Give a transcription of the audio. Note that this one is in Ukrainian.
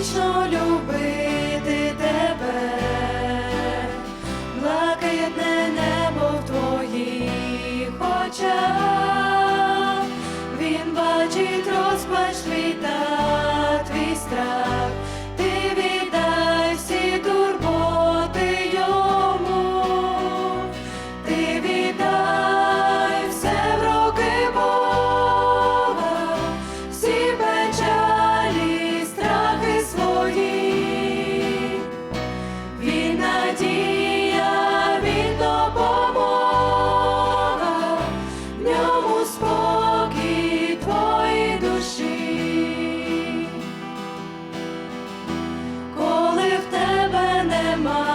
вічно любити тебе, блакитне небо в твоїх очах, він бачить розпач та твій страх, my